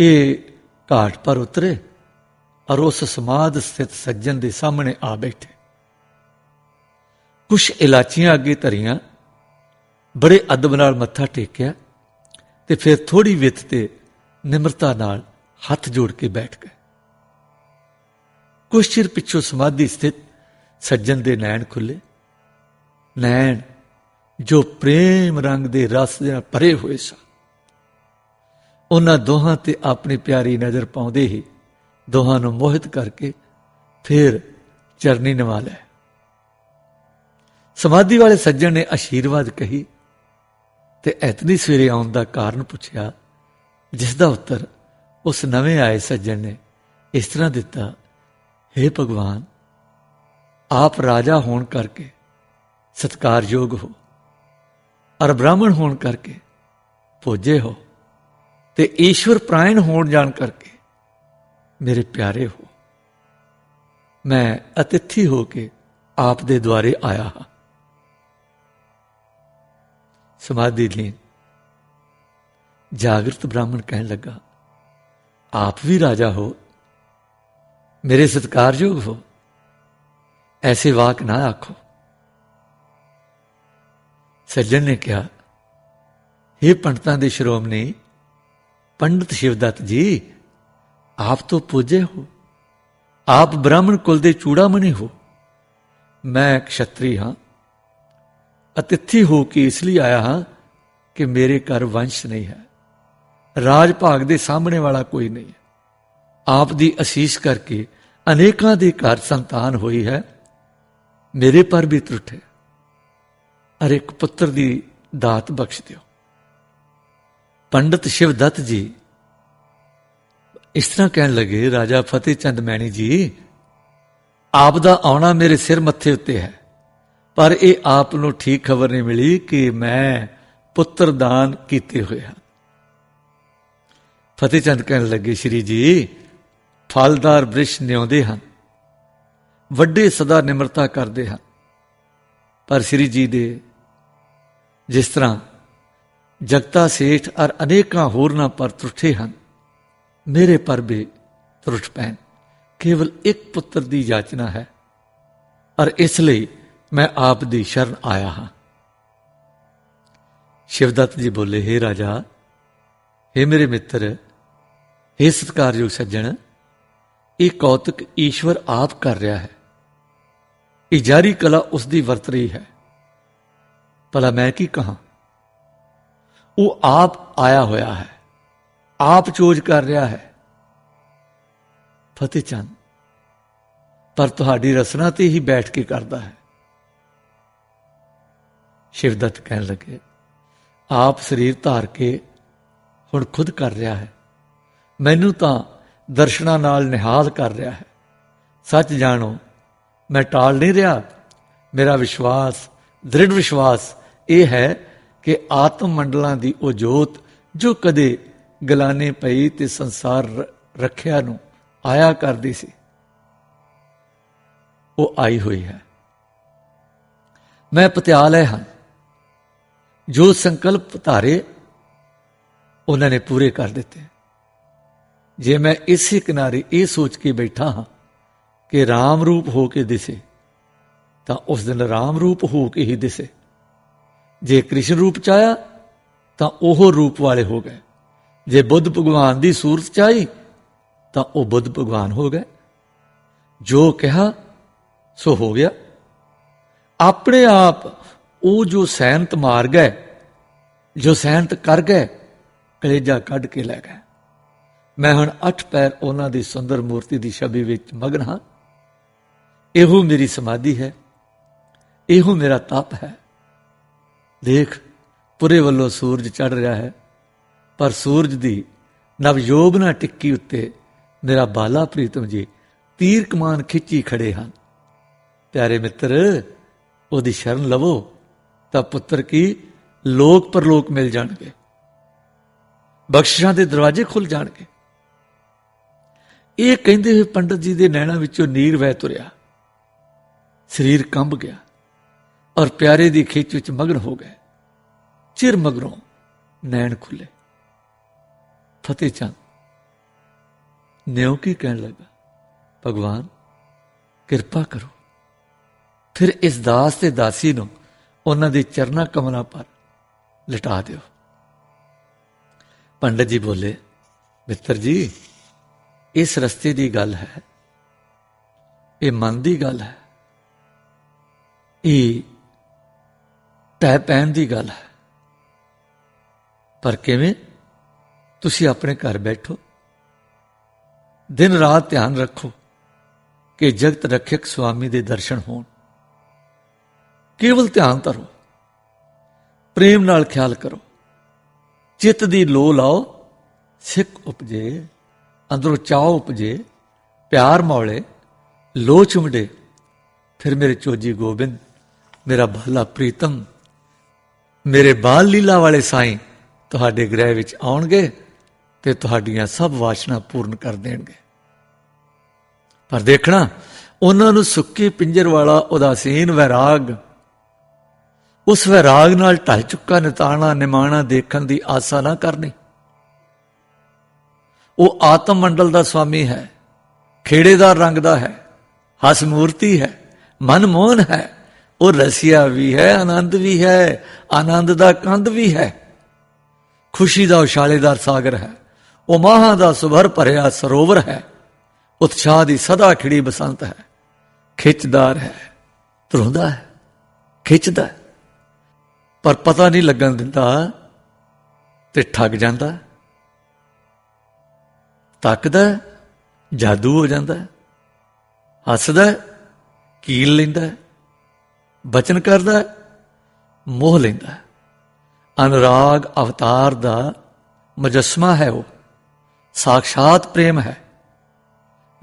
ਇਹ ਘਾਟ ਪਰ ਉਤਰੇ ਔਰ ਉਸ ਸਮਾਧ ਸਥਿਤ ਸੱਜਣ ਦੇ ਸਾਹਮਣੇ ਆ ਬੈਠੇ। ਕੁਛ ਇਲਾਚੀਆਂ ਅੱਗੇ ਧਰੀਆਂ, ਬੜੇ ਅਦਬ ਨਾਲ ਮੱਥਾ ਟੇਕਿਆ ਤੇ ਫਿਰ ਥੋੜੀ ਵਿੱਤ ਤੇ ਨਿਮਰਤਾ ਨਾਲ ਹੱਥ ਜੋੜ ਕੇ ਬੈਠ ਗਏ। ਕੁਛ ਚਿਰ ਪਿੱਛੋਂ ਸਮਾਧੀ ਸਥਿਤ ਸੱਜਣ ਦੇ ਨੈਣ ਖੁੱਲੇ। ਨੈਣ ਜੋ ਪ੍ਰੇਮ ਰੰਗ ਦੇ ਰਸ ਦੇ ਨਾਲ ਭਰੇ ਹੋਏ ਸਨ। ਉਹਨਾਂ ਦੋਹਾਂ ਤੇ ਆਪਣੀ ਪਿਆਰੀ ਨਜ਼ਰ ਪਾਉਂਦੇ ਹੀ ਦੋਹਾਂ ਨੂੰ ਮੋਹਿਤ ਕਰਕੇ ਫਿਰ ਚਰਨੀ ਨਵਾ ਲੈ। ਸਮਾਧੀ ਵਾਲੇ ਸੱਜਣ ਨੇ ਆਸ਼ੀਰਵਾਦ ਕਹੀ ਤੇ ਐਤਨੀ ਸਵੇਰੇ ਆਉਣ ਦਾ ਕਾਰਨ ਪੁੱਛਿਆ, ਜਿਸ ਦਾ ਉੱਤਰ ਉਸ ਨਵੇਂ ਆਏ ਸੱਜਣ ਨੇ ਇਸ ਤਰ੍ਹਾਂ ਦਿੱਤਾ हे ਭਗਵਾਨ, ਆਪ ਰਾਜਾ ਹੋਣ ਕਰਕੇ ਸਤਕਾਰਯੋਗ ਹੋ ਅਰ ਬ੍ਰਾਹਮਣ ਹੋਣ ਕਰਕੇ ਪੂਜੇ ਹੋ। ਤੇ ਈਸ਼ਵਰ ਪ੍ਰਾਇਣ ਹੋਣ ਜਾਣ ਕਰਕੇ ਮੇਰੇ ਪਿਆਰੇ ਹੋ, ਮੈਂ ਅਤਿਥੀ ਹੋ ਕੇ ਆਪ ਦੇ ਦੁਆਰੇ ਆਇਆ ਹਾਂ। ਸਮਾਧੀ ਲੀਨ, ਜਾਗਰਤ ਬ੍ਰਾਹਮਣ ਕਹਿਣ ਲੱਗਾ, ਆਪ ਵੀ ਰਾਜਾ ਹੋ, ਮੇਰੇ ਸਤਕਾਰਯੋਗ ਹੋ, ਐਸੇ ਵਾਕ ਨਾ ਆਖੋ। ਸੱਜਣ ਨੇ ਕਿਹਾ हे ਪੰਡਤਾਂ ਦੇ ਸ਼੍ਰੋਮਣੀ ਪੰਡਤ ਸ਼ਿਵਦੱਤ ਜੀ, ਆਪ ਤੋਂ ਪੂਜੇ ਹੋ। ਆਪ ਬ੍ਰਾਹਮਣ ਕੁਲ ਦੇ ਚੂੜਾਮਣੀ ਹੋ। ਮੈਂ ਕਸ਼ਤਰੀ ਹਾਂ ਅਤਿਥੀ ਹੋ ਕੇ ਇਸ ਲਈ ਆਇਆ ਹਾਂ ਕਿ ਮੇਰੇ ਘਰ ਵੰਸ਼ ਨਹੀਂ ਹੈ। ਰਾਜ ਭਾਗ ਦੇ ਸਾਹਮਣੇ ਵਾਲਾ ਕੋਈ ਨਹੀਂ। ਹੈ ਆਪ ਦੀ ਅਸੀਸ ਕਰਕੇ ਅਨੇਕਾਂ ਦੇ ਘਰ ਸੰਤਾਨ ਹੋਈ ਹੈ। ਮੇਰੇ ਪਰ ਵੀ ਤਰੁੱਠੇ। ਅਰ ਇੱਕ ਪੁੱਤਰ ਦੀ ਦਾਤ ਬਖਸ਼ ਦਿਓ। ਪੰਡਤ ਸ਼ਿਵਦੱਤ ਜੀ। ਇਸ ਤਰ੍ਹਾਂ ਕਹਿਣ ਲੱਗੇ, ਰਾਜਾ ਫਤਿਹ ਚੰਦ ਮੈਣੀ ਜੀ, ਆਪ ਦਾ ਆਉਣਾ ਮੇਰੇ ਸਿਰ ਮੱਥੇ ਉੱਤੇ ਹੈ। ਪਰ ਇਹ ਆਪ ਨੂੰ ਠੀਕ ਖਬਰ ਨਹੀਂ ਮਿਲੀ ਕਿ ਮੈਂ ਪੁੱਤਰ ਦਾਨ ਕੀਤੇ ਹੋਏ ਹਾਂ। ਫਤਿਹ ਚੰਦ ਕਹਿਣ ਲੱਗੇ, ਸ਼੍ਰੀ ਜੀ, ਫਲਦਾਰ ਬ੍ਰਿਸ਼ ਨਿਉਂਦੇ ਹਨ। ਵੱਡੇ ਸਦਾ ਨਿਮਰਤਾ ਕਰਦੇ ਹਨ। ਪਰ ਸ਼੍ਰੀ ਜੀ ਦੇ ਜਿਸ ਤਰ੍ਹਾਂ ਜਗਤਾ ਸੇਠ ਅਰ ਅਨੇਕਾਂ ਹੋਰਨਾਂ ਪਰ ਤਰੁੱਠੇ ਹਨ ਮੇਰੇ ਪਰ ਵੀ ਤਰੁੱਠ ਪੈਣ ਕੇਵਲ ਇੱਕ ਪੁੱਤਰ ਦੀ ਯਾਚਨਾ ਹੈ ਅਰ ਇਸ ਲਈ ਮੈਂ ਆਪ ਦੀ ਸ਼ਰਨ ਆਇਆ ਹਾਂ ਸ਼ਿਵਦੱਤ ਜੀ ਬੋਲੇ हे ਰਾਜਾ हे ਮੇਰੇ ਮਿੱਤਰ हे ਸਤਕਾਰਯੋਗ ਸੱਜਣ ਇਹ ਕੌਤਕ ਈਸ਼ਵਰ ਆਪ ਕਰ ਰਿਹਾ ਹੈ ਇਹ ਜਾਰੀ ਕਲਾ ਉਸ ਦੀ ਵਰਤ ਰਹੀ ਹੈ ਭਲਾ ਮੈਂ ਕੀ ਕਹਾਂ ਉਹ ਆਪ ਆਇਆ ਹੋਇਆ ਹੈ। ਆਪ ਚੋਜ ਕਰ ਰਿਹਾ ਹੈ। ਫਤਿਹ ਚੰਦ, ਪਰ ਤੁਹਾਡੀ ਰਸਨਾ ਤੇ ਹੀ ਬੈਠ ਕੇ ਕਰਦਾ ਹੈ। ਸ਼ਿਵਦੱਤ ਕਹਿਣ ਲੱਗੇ, ਆਪ ਸਰੀਰ ਧਾਰ ਕੇ ਹੁਣ ਖੁਦ ਕਰ ਰਿਹਾ ਹੈ। ਮੈਨੂੰ ਤਾਂ ਦਰਸ਼ਨਾ ਨਾਲ ਨਿਹਾਲ ਕਰ ਰਿਹਾ ਹੈ। ਸੱਚ ਜਾਣੋ, ਮੈਂ ਟਾਲ ਨਹੀਂ ਰਿਹਾ। ਮੇਰਾ ਵਿਸ਼ਵਾਸ, ਦ੍ਰਿੜ ਵਿਸ਼ਵਾਸ ਇਹ ਹੈ ਕਿ ਆਤਮ ਮੰਡਲਾਂ ਦੀ ਉਹ ਜੋਤ ਜੋ ਕਦੇ ਗਲਾਨੇ ਪਈ ਤੇ ਸੰਸਾਰ ਰੱਖਿਆ ਨੂੰ ਆਇਆ ਕਰਦੀ ਸੀ, ਉਹ ਆਈ ਹੋਈ ਹੈ। ਮੈਂ ਪਤਿਆਲੇ ਹਾਂ। ਜੋ ਸੰਕਲਪ ਧਾਰੇ ਉਹਨਾਂ ਨੇ ਪੂਰੇ ਕਰ ਦਿੱਤੇ। ਜੇ ਮੈਂ ਇਸੇ ਕਿਨਾਰੇ ਇਹ ਸੋਚ ਕੇ ਬੈਠਾ ਹਾਂ ਕਿ ਰਾਮ ਰੂਪ ਹੋ ਕੇ ਦਿਸੇ, ਤਾਂ ਉਸ ਦਿਨ ਰਾਮ ਰੂਪ ਹੋ ਕੇ ਹੀ ਦਿਸੇ। ਜੇ ਕ੍ਰਿਸ਼ਨ ਰੂਪ 'ਚ ਆਇਆ, ਤਾਂ ਉਹ ਰੂਪ ਵਾਲੇ ਹੋ ਗਏ। ਜੇ ਬੁੱਧ ਭਗਵਾਨ ਦੀ ਸੂਰਤ ਚ ਆਈ, ਤਾਂ ਉਹ ਬੁੱਧ ਭਗਵਾਨ ਹੋ ਗਏ। ਜੋ ਕਿਹਾ, ਸੋ ਹੋ ਗਿਆ। ਆਪਣੇ ਆਪ ਉਹ ਜੋ ਸੈਨਤ ਮਾਰ ਗਏ ਜੋ ਸੈਨਤ ਕਰ ਗਏ, ਕਲੇਜਾ ਕੱਢ ਕੇ ਲੈ ਗਏ। ਮੈਂ ਹੁਣ ਅੱਠ ਪੈਰ ਉਹਨਾਂ ਦੀ ਸੁੰਦਰ ਮੂਰਤੀ ਦੀ ਛਵੀ ਵਿੱਚ ਮਗਨ ਹਾਂ। ਇਹੋ ਮੇਰੀ ਸਮਾਧੀ ਹੈ। ਇਹੋ ਮੇਰਾ ਤਪ ਹੈ। ਦੇਖ, ਪੁਰੇ ਵੱਲੋਂ ਸੂਰਜ ਚੜ ਰਿਹਾ ਹੈ, ਪਰ ਸੂਰਜ ਦੀ ਨਵਯੋਬਨਾ ਟਿੱਕੀ ਉੱਤੇ ਮੇਰਾ ਬਾਲਾ ਪ੍ਰੀਤਮ ਜੀ ਤੀਰ ਕਮਾਨ ਖਿੱਚੀ ਖੜੇ ਹਨ। ਪਿਆਰੇ ਮਿੱਤਰ, ਉਹਦੀ ਸ਼ਰਨ ਲਵੋ, ਤਾਂ ਪੁੱਤਰ ਕੀ ਲੋਕ ਪਰਲੋਕ ਮਿਲ ਜਾਣਗੇ। ਬਖਸ਼ਿਸ਼ਾਂ ਦੇ ਦਰਵਾਜ਼ੇ ਖੁੱਲ ਜਾਣਗੇ। ਇਹ ਕਹਿੰਦੇ ਹੋਏ ਪੰਡਤ ਜੀ ਦੇ ਨੈਣਾਂ ਵਿੱਚੋਂ ਨੀਰ ਵਹਿ ਤੁਰਿਆ। ਸਰੀਰ ਕੰਬ ਗਿਆ। ਔਰ ਪਿਆਰੇ ਦੀ ਖਿੱਚ ਵਿੱਚ ਮਗਨ ਹੋ ਗਏ। ਚਿਰ ਮਗਰੋਂ ਨੈਣ ਖੁੱਲੇ। ਫਤਿਹ ਚੰਦ। ਨਿਉ ਕੀ ਕਹਿਣ ਲੱਗਾ, ਭਗਵਾਨ, ਕਿਰਪਾ ਕਰੋ। ਫਿਰ ਇਸ ਦਾਸ ਤੇ ਦਾਸੀ ਨੂੰ ਉਹਨਾਂ ਦੇ ਚਰਨਾ ਕਮਲਾਂ ਪਰ ਲਟਾ ਦਿਓ। ਪੰਡਤ ਜੀ ਬੋਲੇ, ਮਿੱਤਰ ਜੀ, ਇਸ ਰਸਤੇ ਦੀ ਗੱਲ ਹੈ। ਇਹ ਮਨ ਦੀ ਗੱਲ ਹੈ। ਇਹ ਟੈ ਪੈਣ ਦੀ ਗੱਲ ਹੈ। ਪਰ ਕਿਵੇਂ? ਤੁਸੀਂ ਆਪਣੇ ਘਰ ਬੈਠੋ। ਦਿਨ ਰਾਤ ਧਿਆਨ ਰੱਖੋ ਕਿ ਜਗਤ ਰੱਖਿਅਕ ਸੁਆਮੀ ਦੇ ਦਰਸ਼ਨ ਹੋਣ। ਕੇਵਲ ਧਿਆਨ ਧਰੋ। ਪ੍ਰੇਮ ਨਾਲ ਖਿਆਲ ਕਰੋ। ਚਿੱਤ ਦੀ ਲੋ ਲਾਓ। ਸਿੱਖ ਉਪਜੇ, ਅੰਦਰੋਂ ਚਾਹ ਉਪਜੇ, ਪਿਆਰ ਮੌਲੇ ਲੋ ਚੁੰਮੜੇ ਫਿਰ ਮੇਰੇ ਚੋਜੀ ਗੋਬਿੰਦ, ਮੇਰਾ ਭਾਲਾ ਪ੍ਰੀਤਮ ਮੇਰੇ ਬਾਲ ਲੀਲਾ ਵਾਲੇ ਸਾਈਂ ਤੁਹਾਡੇ ਗ੍ਰਹਿ ਵਿੱਚ ਆਉਣਗੇ ਤੇ ਤੁਹਾਡੀਆਂ ਸਭ ਵਾਸ਼ਨਾ ਪੂਰਨ ਕਰ ਦੇਣਗੇ। ਪਰ ਦੇਖਣਾ, ਉਹਨਾਂ ਨੂੰ ਸੁੱਕੀ ਪਿੰਜਰ ਵਾਲਾ ਉਦਾਸੀਨ ਵੈਰਾਗ, ਉਸ ਵੈਰਾਗ ਨਾਲ ਢਲ ਚੁੱਕਾ ਨਿਤਾਣਾ ਨਿਮਾਣਾ ਦੇਖਣ ਦੀ ਆਸਾ ਨਾ ਕਰਨੀ। ਉਹ ਆਤਮ ਮੰਡਲ ਦਾ ਸਵਾਮੀ ਹੈ ਖੇੜੇਦਾਰ ਰੰਗ ਦਾ ਹੈ ਹਸ ਮੂਰਤੀ ਹੈ ਮਨ ਮੋਹਨ ਹੈ। ਉਹ ਰਸੀਆ ਵੀ ਹੈ, ਆਨੰਦ ਵੀ ਹੈ, ਆਨੰਦ ਦਾ ਕੰਦ ਵੀ ਹੈ। ਖੁਸ਼ੀ ਦਾ ਉਛਾਲੇਦਾਰ ਸਾਗਰ ਹੈ, ਉਹ ਮਾਹਾਂ ਦਾ ਸੁਭਰ ਭਰਿਆ ਸਰੋਵਰ ਹੈ। ਉਤਸ਼ਾਹ ਦੀ ਸਦਾ ਖਿੜੀ ਬਸੰਤ ਹੈ, ਖਿੱਚਦਾਰ ਹੈ ਧਰੁੰਦਾ ਹੈ, ਖਿੱਚਦਾ ਹੈ। ਪਰ ਪਤਾ ਨਹੀਂ ਲੱਗਣ ਦਿੰਦਾ ਤੇ ਠੱਗ ਜਾਂਦਾ ਤੱਕਦਾ ਜਾਦੂ ਹੋ ਜਾਂਦਾ ਹੱਸਦਾ ਕੀਲ ਲੈਂਦਾ ਬਚਨ ਕਰਦਾ ਮੋਹ ਲੈਂਦਾ ਅਨੁਰਾਗ ਅਵਤਾਰ ਦਾ ਮਜਸਮਾ ਹੈ ਉਹ। ਸਾਖਸ਼ਾਤ ਪ੍ਰੇਮ ਹੈ।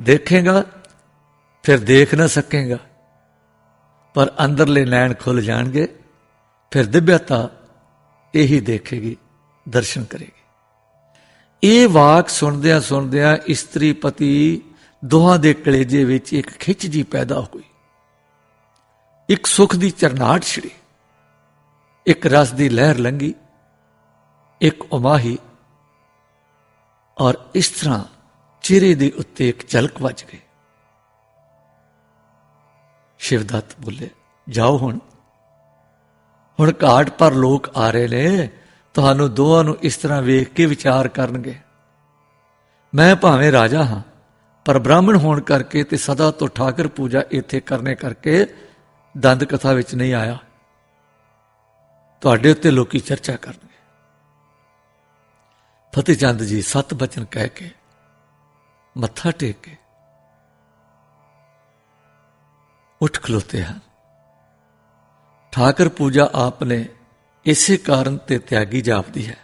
ਦੇਖੇਗਾ, ਫਿਰ ਦੇਖ ਨਾ ਸਕੇਗਾ। ਪਰ ਅੰਦਰਲੇ ਨੈਣ ਖੁੱਲ ਜਾਣਗੇ, ਫਿਰ ਦਿਵਯਤਾ ਇਹੀ ਦੇਖੇਗੀ, ਦਰਸ਼ਨ ਕਰੇਗੀ। ਇਹ ਵਾਕ ਸੁਣਦਿਆਂ ਸੁਣਦਿਆਂ ਇਸਤਰੀ ਪਤੀ ਦੋਹਾਂ ਦੇ ਕਲੇਜੇ ਵਿੱਚ ਇੱਕ ਖਿੱਚ ਜੀ ਪੈਦਾ ਹੋਈ। ਇੱਕ ਸੁਖ ਦੀ ਚਰਨਾਟ ਛਿੜੀ। ਇੱਕ ਰਸ ਦੀ ਲਹਿਰ ਲੰਗੀ, ਇੱਕ ਉਮਾਹੀ, ਔਰ ਇਸ ਤਰ੍ਹਾਂ ਚਿਹਰੇ ਦੇ ਉੱਤੇ ਇੱਕ ਝਲਕ ਵੱਜ ਗਈ। ਸ਼ਿਵਦੱਤ ਬੋਲੇ, ਜਾਓ ਹੁਣ। ਹੁਣ ਘਾਟ ਪਰ ਲੋਕ ਆ ਰਹੇ ਨੇ, ਤੁਹਾਨੂੰ ਦੋਹਾਂ ਨੂੰ ਇਸ ਤਰ੍ਹਾਂ ਵੇਖ ਕੇ ਵਿਚਾਰ ਕਰਨਗੇ। ਮੈਂ ਭਾਵੇਂ ਰਾਜਾ ਹਾਂ, ਪਰ ਬ੍ਰਾਹਮਣ ਹੋਣ ਕਰਕੇ ਤੇ ਸਦਾ ਤੋਂ ਠਾਕਰ ਪੂਜਾ ਇੱਥੇ ਕਰਨੇ ਕਰਕੇ ਦੰਦ ਕਥਾ ਵਿੱਚ ਨਹੀਂ ਆਇਆ। ਤੁਹਾਡੇ ਉੱਤੇ ਲੋਕੀ ਚਰਚਾ ਕਰਨਗੇ। ਫਤਿਹ ਚੰਦ ਜੀ, ਸਤ ਬਚਨ ਕਹਿ ਕੇ, ਮੱਥਾ ਟੇਕ ਕੇ, ਉੱਠ ਖਲੋਤੇ ਹਨ। ਠਾਕਰ ਪੂਜਾ ਆਪ ਨੇ ਇਸੇ ਕਾਰਨ ਤੇ ਤਿਆਗੀ ਜਾਪਦੀ ਹੈ।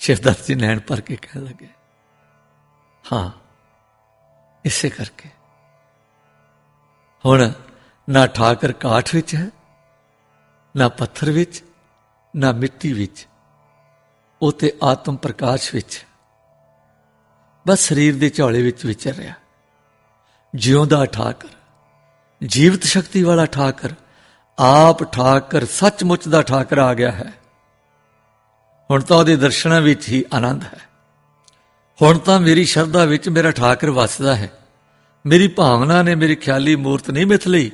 ਸ਼ਿਵਦਾਸ ਜੀ ਨੈਣ ਭਰ ਕੇ ਕਹਿਣ ਲੱਗੇ, ਹਾਂ, ਇਸੇ ਕਰਕੇ। ਹੁਣ ਨਾ ਠਾਕਰ ਕਾਠ ਵਿੱਚ ਹੈ, ਨਾ ਪੱਥਰ ਵਿੱਚ, ਨਾ ਮਿੱਟੀ ਵਿੱਚ, ਉਹ ਤੇ ਆਤਮ ਪ੍ਰਕਾਸ਼ ਵਿੱਚ ਬਸ ਸਰੀਰ ਦੇ ਝੋਲੇ ਵਿੱਚ ਵਿਚਰ ਰਿਹਾ। ਜਿਉਂਦਾ ਠਾਕਰ, ਜੀਵਤ ਸ਼ਕਤੀ ਵਾਲਾ ਠਾਕਰ, ਆਪ ਠਾਕਰ, ਸੱਚਮੁੱਚ ਦਾ ਠਾਕਰ ਆ ਗਿਆ ਹੈ। ਹੁਣ ਤਾਂ ਉਹਦੇ ਦਰਸ਼ਨਾਂ ਵਿੱਚ ਹੀ ਆਨੰਦ ਹੈ। ਹੁਣ ਤਾਂ ਮੇਰੀ ਸ਼ਰਧਾ ਵਿੱਚ ਮੇਰਾ ਠਾਕਰ ਵਸਦਾ ਹੈ। ਮੇਰੀ ਭਾਵਨਾ ਨੇ ਮੇਰੀ ਖਿਆਲੀ ਮੂਰਤ ਨਹੀਂ ਮਿਥ ਲਈ।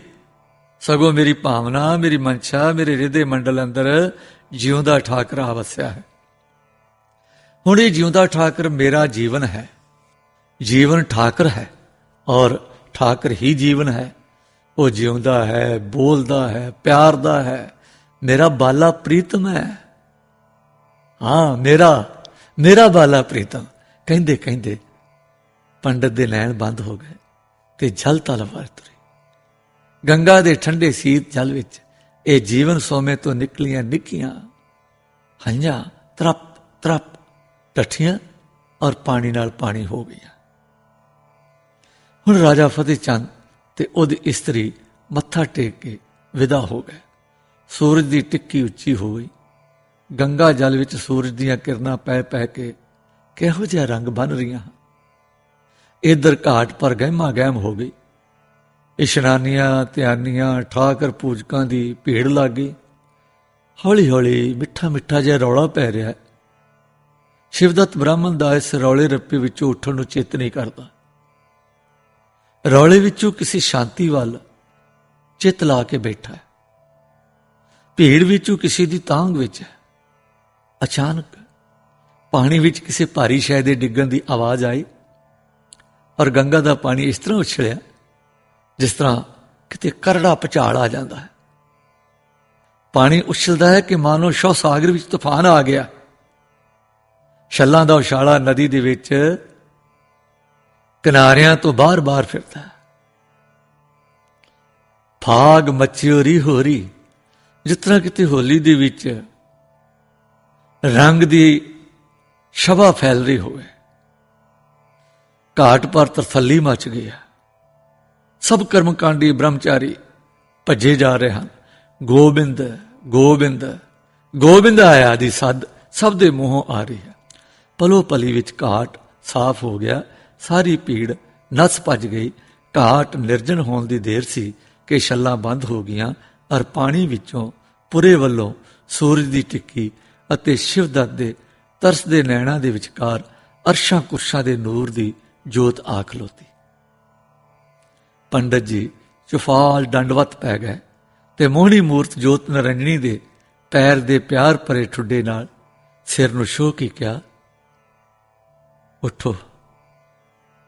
ਸਗੋਂ ਮੇਰੀ ਭਾਵਨਾ, ਮੇਰੀ ਮਨਸ਼ਾ, ਮੇਰੇ ਹਿਰਦੇ ਮੰਡਲ ਅੰਦਰ ਜਿਉਂਦਾ ਠਾਕਰ ਆ ਵਸਿਆ ਹੈ। ਹੁਣ ਇਹ ਜਿਉਂਦਾ ਠਾਕਰ ਮੇਰਾ ਜੀਵਨ ਹੈ। ਜੀਵਨ ਠਾਕਰ ਹੈ ਔਰ ਠਾਕਰ ਹੀ ਜੀਵਨ ਹੈ। ਉਹ ਜਿਉਂਦਾ ਹੈ, ਬੋਲਦਾ ਹੈ ਪਿਆਰ ਦਾ ਹੈ। ਮੇਰਾ ਬਾਲਾ ਪ੍ਰੀਤਮ ਹੈ। ਹਾਂ, ਮੇਰਾ ਮੇਰਾ ਬਾਲਾ ਪ੍ਰੀਤਮ। ਕਹਿੰਦੇ ਕਹਿੰਦੇ ਪੰਡਤ ਦੇ ਨੈਣ ਬੰਦ ਹੋ ਗਏ। ਤੇ ਜਲ ਤਲਵਾਰ ਤੁਰੀ ਗੰਗਾ ਦੇ ਠੰਡੇ ਸੀਤ ਜਲ ਵਿੱਚ ਇਹ ਜੀਵਨ ਸੋਮੇ ਤੋਂ ਨਿਕਲੀਆਂ ਨਿੱਕੀਆਂ ਹੰਝਾਂ ਤਰਪ ਤਰਪ ਟੱਠੀਆਂ ਔਰ ਪਾਣੀ ਨਾਲ ਪਾਣੀ ਹੋ ਗਈਆਂ। ਹੁਣ ਰਾਜਾ ਫਤਿਹ ਚੰਦ ਤੇ ਉਹਦੀ ਇਸਤਰੀ ਮੱਥਾ ਟੇਕ ਕੇ ਵਿਦਾ ਹੋ ਗਏ। ਸੂਰਜ ਦੀ ਟਿੱਕੀ ਉੱਚੀ ਹੋ ਗਈ। ਗੰਗਾ ਜਲ ਵਿੱਚ ਸੂਰਜ ਦੀਆਂ ਕਿਰਨਾਂ ਪੈ ਪੈ ਕੇ ਕਿਹੋ ਜਿਹਾ ਰੰਗ ਬਨ ਰਹੀਆਂ ਇਧਰ ਘਾਟ ਪਰ ਗਹਿਮਾ ਗਹਿਮ ਹੋ ਗਈ। ਇਸ਼ਨਾਨੀਆਂ ਧਿਆਨੀਆਂ, ਠਾਕਰ ਪੂਜਕਾਂ ਦੀ ਭੀੜ ਲੱਗ ਗਈ। ਹੌਲੀ ਹੌਲੀ ਮਿੱਠਾ ਮਿੱਠਾ ਜਿਹਾ ਰੌਲਾ ਪੈ ਰਿਹਾ ਸ਼ਿਵਦੱਤ ਬ੍ਰਾਹਮਣ ਦਾ ਇਸ ਰੌਲੇ ਰੱਪੇ ਵਿੱਚੋਂ ਉੱਠਣ ਨੂੰ ਚਿੱਤ ਨਹੀਂ ਕਰਦਾ। ਰੌਲੇ ਵਿੱਚੋਂ ਕਿਸੇ ਸ਼ਾਂਤੀ ਵੱਲ ਚਿੱਤ ਲਾ ਕੇ ਬੈਠਾ ਹੈ। ਭੀੜ ਵਿੱਚੋਂ ਕਿਸੇ ਦੀ ਤਾਂਗ ਵਿੱਚ ਹੈ। ਅਚਾਨਕ ਪਾਣੀ ਵਿੱਚ ਕਿਸੇ ਭਾਰੀ ਸ਼ੈ ਦੇ ਡਿੱਗਣ ਦੀ ਆਵਾਜ਼ ਆਈ। ਔਰ ਗੰਗਾ ਦਾ ਪਾਣੀ ਇਸ ਤਰ੍ਹਾਂ ਉਛਲਿਆ, ਜਿਸ ਤਰ੍ਹਾਂ ਕਿਤੇ ਕਰੜਾ ਪਚਾਲ ਆ ਜਾਂਦਾ ਹੈ। ਪਾਣੀ ਉਛਲਦਾ ਹੈ ਕਿ ਮਾਨੋ ਸ਼ੌ ਸਾਗਰ ਵਿੱਚ ਤੂਫਾਨ ਆ ਗਿਆ। ਛੱਲਾਂ ਦਾ ਉਛਾਲਾ ਨਦੀ ਦੇ ਵਿੱਚ ਕਿਨਾਰਿਆਂ ਤੋਂ ਬਾਹਰ-ਬਾਹਰ ਫਿਰਦਾ ਹੈ। ਫਾਗ ਮੱਚਿਓਰੀ ਹੋਰੀ, ਜਿਸ ਤਰ੍ਹਾਂ ਕਿਤੇ ਹੋਲੀ ਦੇ ਵਿੱਚ ਰੰਗ ਦੀ ਸ਼ਬਾ ਫੈਲ ਰਹੀ ਹੋਵੇ। ਘਾਟ ਪਰ ਤਰਸੱਲੀ ਮਚ ਗਈ ਹੈ। ਸਭ ਕਰਮਕਾਂਡੀ ਬ੍ਰਹਮਚਾਰੀ ਭੱਜੇ ਜਾ ਰਹੇ ਹਨ। ਗੋਬਿੰਦ ਗੋਬਿੰਦ ਗੋਬਿੰਦ ਆਇਆ ਦੀ ਸੱਦ ਸਭ ਦੇ ਮੂੰਹੋਂ ਆ ਰਹੀ ਹੈ। ਪਲੋ ਪਲੀ ਵਿੱਚ ਘਾਟ ਸਾਫ਼ ਹੋ ਗਿਆ। ਸਾਰੀ ਭੀੜ ਨਸ ਭੱਜ ਗਈ। ਘਾਟ ਨਿਰਜਨ ਹੋਣ ਦੀ ਦੇਰ ਸੀ ਕਿ ਛੱਲਾਂ ਬੰਦ ਹੋ ਗਈਆਂ ਔਰ ਪਾਣੀ ਵਿੱਚੋਂ ਪੁਰੇ ਵੱਲੋਂ ਸੂਰਜ ਦੀ ਟਿੱਕੀ ਅਤੇ ਸ਼ਿਵਦੱਤ ਦੇ ਤਰਸ ਦੇ ਨੈਣਾ ਦੇ ਵਿਚਕਾਰ ਅਰਸ਼ਾਂ ਕੁਰਸ਼ਾਂ ਦੇ ਨੂਰ ਦੀ ਜੋਤ ਆ ਖਲੋਤੀ ਪੰਡਤ ਜੀ, ਚੁਫਾਲ ਦੰਡਵਤ ਪੈ ਗਏ ਤੇ ਮੋਹਣੀ ਮੂਰਤ ਜੋਤ ਨਰੰਜਣੀ ਦੇ ਪੈਰ ਦੇ ਪਿਆਰ ਭਰੇ ਠੁੱਡੇ ਨਾਲ ਸਿਰ ਨੂੰ ਛੋਹ ਕੇ ਕਿਹਾ, ਉਠੋ।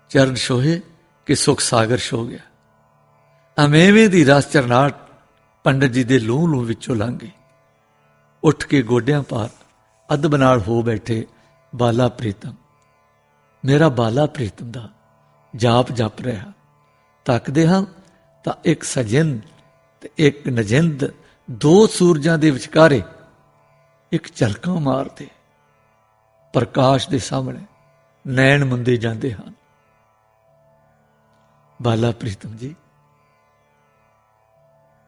ਚਰਨ ਛੋਹੇ ਕਿ ਸੁਖ ਸਾਗਰ ਛੋ ਗਿਆ। ਅਮੇਵੇਂ ਦੀ ਰਸ ਚਰਨਾਟ ਪੰਡਤ ਜੀ ਦੇ ਲੂਹ ਲੂਹ ਵਿੱਚੋਂ ਲੰਘ ਗਈ। ਉੱਠ ਕੇ ਗੋਡਿਆਂ ਪਾਰ ਅਦਬ ਨਾਲ ਹੋ ਬੈਠੇ ਬਾਲਾ ਪ੍ਰੀਤਮ। ਮੇਰਾ ਬਾਲਾ ਪ੍ਰੀਤਮ ਦਾ ਜਾਪ ਜਪ ਰਿਹਾ। ਤੱਕਦੇ ਹਾਂ ਤਾਂ ਇੱਕ ਸਜਿੰਦ ਤੇ ਇੱਕ ਨਜਿੰਦ ਦੋ ਸੂਰਜਾਂ ਦੇ ਵਿਚਕਾਰੇ ਇੱਕ ਝਲਕਾਂ ਮਾਰਦੇ। ਪ੍ਰਕਾਸ਼ ਦੇ ਸਾਹਮਣੇ ਨੈਣ ਮੰਦੇ ਜਾਂਦੇ ਹਨ। ਬਾਲਾ ਪ੍ਰੀਤਮ ਜੀ,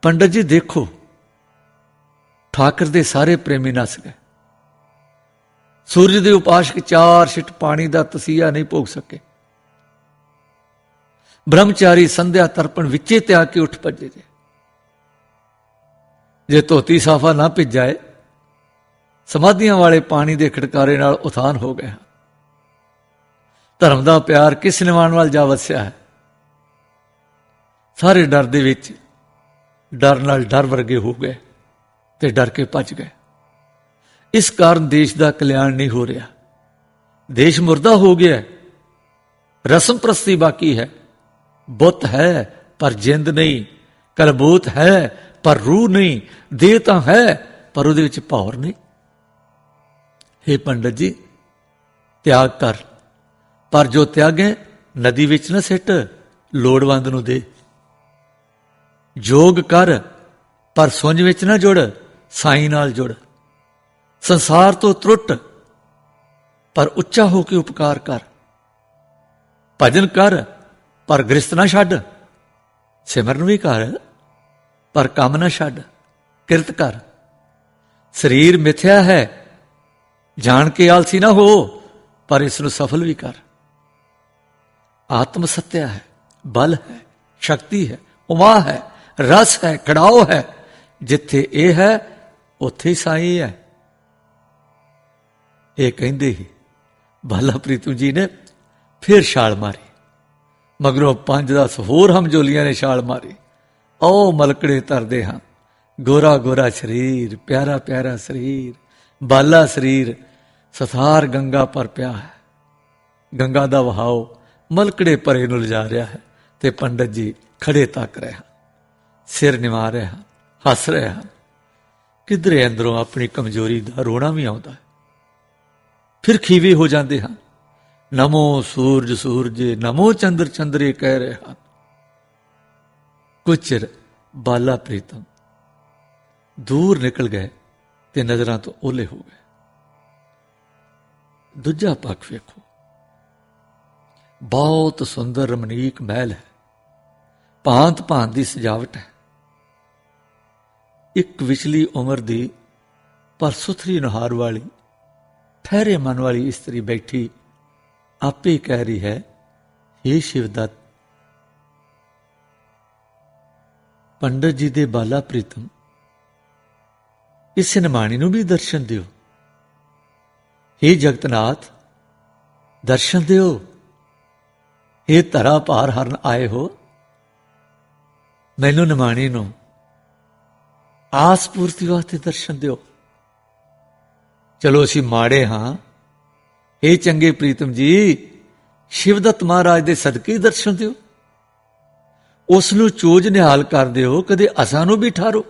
ਪੰਡਤ ਜੀ ਦੇਖੋ, ਠਾਕਰ ਦੇ ਸਾਰੇ ਪ੍ਰੇਮੀ ਨਸ ਗਏ। ਸੂਰਜ ਦੇ ਉਪਾਸ਼ਕ ਚਾਰ ਛਿਟ ਪਾਣੀ ਦਾ ਤਸੀਹਾ ਨਹੀਂ ਭੋਗ ਸਕੇ। ਬ੍ਰਹਮਚਾਰੀ ਸੰਧਿਆ ਤਰਪਣ ਵਿੱਚੇ ਤੇ ਆ ਕੇ ਉੱਠ ਭੱਜੇ ਜੇ। ਜੇ ਧੋਤੀ ਸਾਫਾ ਨਾ ਭਿੱਜਾਏ, ਸਮਾਧੀਆਂ ਵਾਲੇ ਪਾਣੀ ਦੇ ਖੜਕਾਰੇ ਨਾਲ ਉਥਾਨ ਹੋ ਗਿਆ ਧਰਮ ਦਾ ਪਿਆਰ ਕਿਸ ਨਿਵਾਨ ਵੱਲ ਜਾ ਵਸਿਆ ਹੈ? ਸਾਰੇ ਡਰ ਦੇ ਵਿੱਚ ਡਰ ਨਾਲ ਡਰ ਵਰਗੇ ਹੋ ਗਏ ਤੇ ਡਰ ਕੇ ਭੱਜ ਗਏ। ਇਸ ਕਾਰਨ ਦੇਸ਼ ਦਾ ਕਲਿਆਣ ਨਹੀਂ ਹੋ ਰਿਹਾ। ਦੇਸ਼ ਮੁਰਦਾ ਹੋ ਗਿਆ ਰਸਮ ਪ੍ਰਸਤੀ ਬਾਕੀ ਹੈ। ਬੁੱਤ ਹੈ, ਪਰ ਜਿੰਦ ਨਹੀਂ। ਕਲਬੂਤ ਹੈ, ਪਰ ਰੂਹ ਨਹੀਂ। ਦੇਹ ਤਾਂ ਹੈ, ਪਰ ਉਹਦੇ ਵਿੱਚ ਭੌਰ ਨਹੀਂ। हे ਪੰਡਤ ਜੀ, ਤਿਆਗ ਕਰ। ਪਰ ਜੋ ਤਿਆਗੇ, ਨਦੀ ਵਿੱਚ ਨਾ ਸਿੱਟ, ਲੋੜਵੰਦ ਨੂੰ ਦੇ। ਜੋਗ ਕਰ, ਪਰ ਸੁੰਝ ਵਿੱਚ ਨਾ ਜੁੜ, ਸਾਈਂ ਨਾਲ ਜੁੜ। ਸੰਸਾਰ ਤੋਂ ਤਰੁੱਟ, ਪਰ ਉੱਚਾ ਹੋ ਕੇ ਉਪਕਾਰ ਕਰ। ਭਜਨ ਕਰ, ਪਰ ਗ੍ਰਸਤ ਨਾ ਛੱਡ। ਸਿਮਰਨ ਵੀ ਕਰ, ਪਰ ਕੰਮ ਨਾ ਛੱਡ। ਕਿਰਤ ਕਰ। ਸਰੀਰ ਮਿਥਿਆ ਹੈ, ਜਾਣ ਕੇ ਆਲਸੀ ਨਾ ਹੋ, ਪਰ ਇਸ ਨੂੰ ਸਫਲ ਵੀ ਕਰ। ਆਤਮ ਸਤਿਆ ਹੈ, ਬਲ ਹੈ, ਸ਼ਕਤੀ ਹੈ, ਉਮਾ ਹੈ, ਰਸ ਹੈ ਕੜਾਓ ਹੈ। ਜਿੱਥੇ ਇਹ ਹੈ, ਉੱਥੇ ਹੀ ਸਾਈ ਹੈ। ਇਹ ਕਹਿੰਦੇ ਹੀ ਬਾਲਾ ਪ੍ਰੀਤੂ ਜੀ ਨੇ ਫਿਰ ਛਾਲ ਮਾਰੀ। ਮਗਰੋਂ ਪੰਜ ਦਸ ਹੋਰ ਹਮਜੋਲੀਆਂ ਨੇ ਛਾਲ ਮਾਰੀ। ਆਓ ਮਲਕੜੇ ਤਰਦੇ ਹਨ। ਗੋਰਾ ਗੋਰਾ ਸਰੀਰ, ਪਿਆਰਾ ਪਿਆਰਾ ਸਰੀਰ, ਬਾਲਾ ਸਰੀਰ ਸਥਾਰ ਗੰਗਾ ਪਰ ਪਿਆ ਹੈ। ਗੰਗਾ ਦਾ ਵਹਾਓ ਮਲਕੜੇ ਪਰੇ ਨੂੰ ਲਿਜਾ ਰਿਹਾ ਹੈ ਤੇ ਪੰਡਤ ਜੀ ਖੜੇ ਤੱਕ ਰਹੇ ਹਨ। ਸਿਰ ਨਿਵਾ ਰਹੇ ਹਨ, ਹੱਸ ਰਹੇ ਹਨ। ਕਿਧਰੇ ਅੰਦਰੋਂ ਆਪਣੀ ਕਮਜ਼ੋਰੀ ਦਾ ਰੋਣਾ ਵੀ ਆਉਂਦਾ ਹੈ? ਫਿਰ ਖੀਵੇ ਹੋ ਜਾਂਦੇ ਹਨ। ਨਮੋ ਸੂਰਜ ਸੂਰਜੇ, ਨਮੋ ਚੰਦਰ ਚੰਦਰੇ ਕਹਿ ਰਹੇ ਹਨ। ਕੁਚਰ ਬਾਲਾ ਪ੍ਰੀਤਮ ਦੂਰ ਨਿਕਲ ਗਏ ਤੇ ਨਜ਼ਰਾਂ ਤੋਂ ਓਲੇ ਹੋ ਗਏ। ਦੂਜਾ ਪੱਖ ਵੇਖੋ। ਬਹੁਤ ਸੁੰਦਰ ਰਮਣੀਕ ਮਹਿਲ ਹੈ। ਭਾਂਤ ਭਾਂਤ ਦੀ ਸਜਾਵਟ ਹੈ। ਇੱਕ ਵਿਚਲੀ ਉਮਰ ਦੀ ਪਰ ਸੁਥਰੀ ਨਹਾਰ ਵਾਲੀ ਠਹਿਰੇ ਮਨ ਵਾਲੀ ਇਸਤਰੀ ਬੈਠੀ ਆਪੇ ਕਹਿ ਰਹੀ ਹੈ हे ਸ਼ਿਵਦਤ, ਪੰਡਤ ਜੀ ਦੇ ਬਾਲਾ ਪ੍ਰੀਤਮ, ਇਸ ਨਿਮਾਣੀ ਨੂੰ ਵੀ ਦਰਸ਼ਨ ਦਿਓ। हे ਜਗਤਨਾਥ, ਦਰਸ਼ਨ ਦਿਓ। ਇਹ ਧਰਾ ਭਾਰ ਹਰਨ ਆਏ ਹੋ। ਮੈਨੂੰ ਨਿਮਾਣੀ ਨੂੰ ਆਸ ਪੂਰਤੀ ਵਾਸਤੇ ਦਰਸ਼ਨ ਦਿਓ। ਚਲੋ ਅਸੀਂ ਮਾੜੇ ਹਾਂ। ਇਹ ਚੰਗੇ ਪ੍ਰੀਤਮ ਜੀ ਸ਼ਿਵਦੱਤ ਮਹਾਰਾਜ ਦੇ ਸਦਕੇ ਹੀ ਦਰਸ਼ਨ ਦਿਓ। ਉਸ ਨੂੰ ਚੋਜ ਨਿਹਾਲ ਕਰ ਦਿਓ, ਕਦੇ ਅਸਾਂ ਨੂੰ ਵੀ ਠਾਰੋ